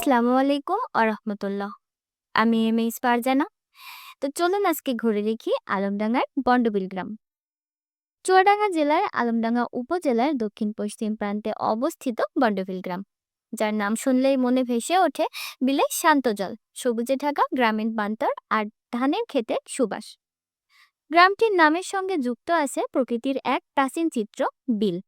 আসসালামু আলাইকুম আরহামতুল্লাহ আমি এম এইস ফারজানা। তো চলুন আজকে ঘুরে দেখি আলমডাঙ্গার বন্ডবিল গ্রাম। চুয়াডাঙ্গা জেলার আলমডাঙ্গা উপজেলার দক্ষিণ পশ্চিম প্রান্তে অবস্থিত বন্ডবিল গ্রাম। যার নাম শুনলেই মনে ভেসে ওঠে বিলে শান্ত জল, সবুজে ঢাকা গ্রামীণ বান্তর আর ধানের ক্ষেতের সুবাস। গ্রামটির নামের সঙ্গে যুক্ত আছে প্রকৃতির এক প্রাচীন চিত্র, বিল।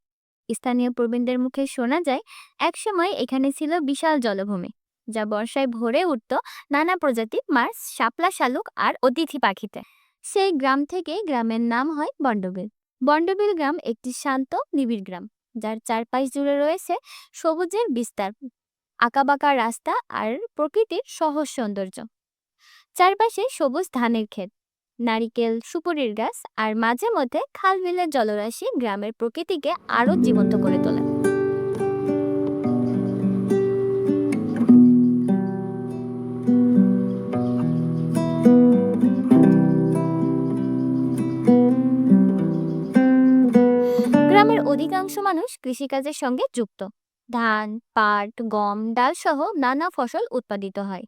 স্থানীয় প্রবীণদের মুখে শোনা যায়, একসময় এখানে ছিল বিশাল জলভূমি। যা বর্ষায় ভরে উঠত নানা প্রজাতির মাছ, শাপলা, শালুক আর অতিথি পাখিতে। সেই গ্রাম থেকে গ্রামের নাম হয় বন্ডবিল। বন্ডবিল গ্রাম একটি শান্ত, নিবিড় গ্রাম, যার চারপাশ জুড়ে রয়েছে সবুজের বিস্তার, আঁকাবাঁকা রাস্তা আর প্রকৃতির সহজ সৌন্দর্য। চারপাশে সবুজ ধানের ক্ষেত, নারিকেল, সুপুরির গাছ আর মাঝে মধ্যে খাল বিলের জলরাশি গ্রামের প্রকৃতিকে আরও জীবন্ত করে তোলে। গ্রামের অধিকাংশ মানুষ কৃষিকাজের সঙ্গে যুক্ত। ধান, পাট, গম, ডাল সহ নানা ফসল উৎপাদিত হয়।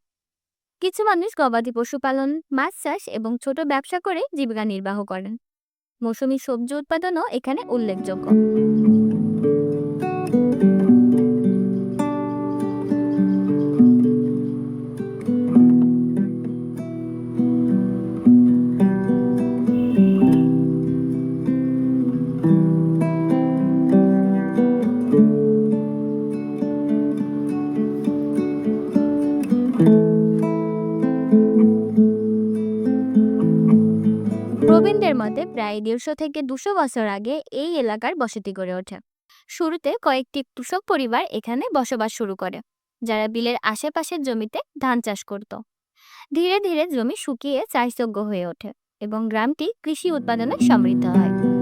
কিছু মানুষ গবাদি পশুপালন, মাছ চাষ এবং ছোট ব্যবসা করে জীবিকা নির্বাহ করেন। মৌসুমী সবজি উৎপাদনও এখানে উল্লেখযোগ্য। প্রবীণদের মতে প্রায় দেড়শো থেকে দুশো বছর আগে এই এলাকার বসতি গড়ে ওঠে। শুরুতে কয়েকটি কৃষক পরিবার এখানে বসবাস শুরু করে, যারা বিলের আশেপাশের জমিতে ধান চাষ করত। ধীরে ধীরে জমি শুকিয়ে চাষযোগ্য হয়ে ওঠে এবং গ্রামটি কৃষি উৎপাদনে সমৃদ্ধ হয়।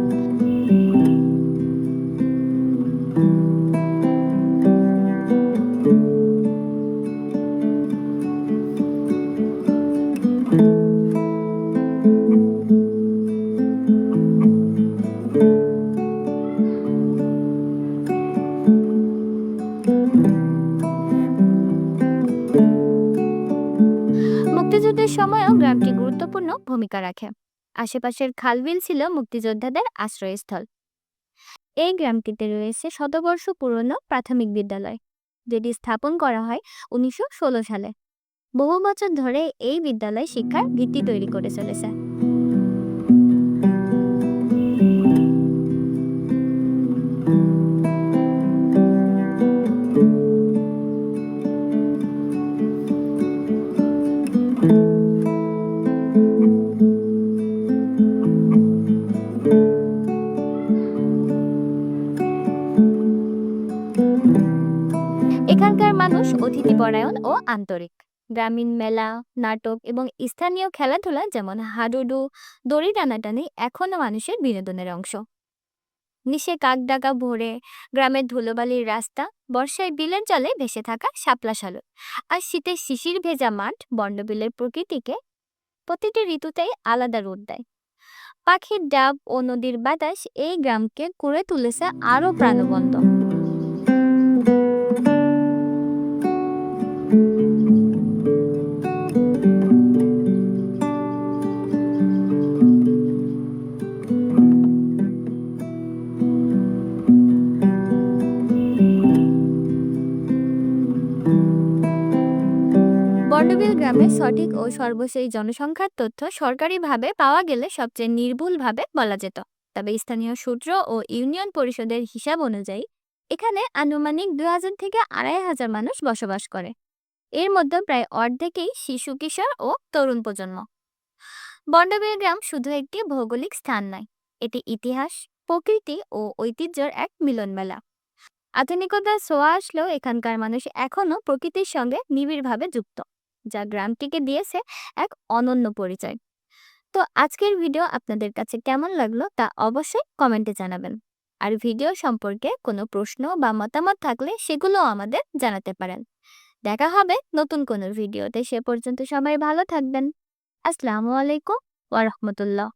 মুক্তিযুদ্ধের সময়ও গ্রামটি গুরুত্বপূর্ণ ভূমিকা রাখে। আশেপাশের খালবিল ছিল মুক্তিযোদ্ধাদের আশ্রয়স্থল। এই গ্রামটিতে রয়েছে শতবর্ষ পুরনো প্রাথমিক বিদ্যালয়, যেটি স্থাপন করা হয় উনিশশো ষোলো সালে। বহু বছর ধরে এই বিদ্যালয় শিক্ষার ভিত্তি তৈরি করে চলেছে। মানুষ অতিথিপরায়ণ ও আন্তরিক। গ্রামীণ মেলা, নাটক এবং স্থানীয় খেলাধুলা যেমন হাডুডু, দড়ি টানাটানি এখনও মানুষের বিনোদনের অংশ। নিশে কাক ডাকা ভোরে গ্রামের ধুলোবালির রাস্তা বর্ষায় বিলের জলে ভেসে থাকা শাপলা শালুক আর শীতের শিশির ভেজা মাঠ বন্ডবিলের প্রকৃতিকে প্রতিটি ঋতুতেই আলাদা রূপ দেয়। পাখির ডাব ও নদীর বাতাস এই গ্রামকে করে তুলেছে আরও প্রাণবন্ত। বর্ণবিল গ্রামের সঠিক ও সর্বশেষ জনসংখ্যার তথ্য সরকারিভাবে পাওয়া গেলে সবচেয়ে নির্ভুলভাবে বলা যেত। তবে স্থানীয় সূত্র ও ইউনিয়ন পরিষদের হিসাব অনুযায়ী, এখানে আনুমানিক দুই হাজার থেকে আড়াই হাজার মানুষ বসবাস করে। এর মধ্যে প্রায় অর্ধেকেই শিশু, কিশোর ও তরুণ প্রজন্ম। বন্ডবিল গ্রাম শুধু একটি ভৌগোলিক স্থান নয়, এটি ইতিহাস, প্রকৃতি ও ঐতিহ্যের এক মিলন মেলা আধুনিকতার ছোঁয়া আসলেও এখানকার মানুষ এখনও প্রকৃতির সঙ্গে নিবিড়ভাবে যুক্ত। যা গ্রামটিকে দিয়েছে এক অনন্য পরিচয়। তো আজকের ভিডিও আপনাদের কাছে কেমন লাগল তা অবশ্যই কমেন্টে জানাবেন। আর ভিডিও সম্পর্কে কোনো প্রশ্ন বা মতামত থাকলে সেগুলো আমাদের জানাতে পারেন। দেখা হবে নতুন কোনো ভিডিওতে, সে পর্যন্ত সবাই ভালো থাকবেন। আসসালামু আলাইকুম ওয়া রাহমাতুল্লাহ।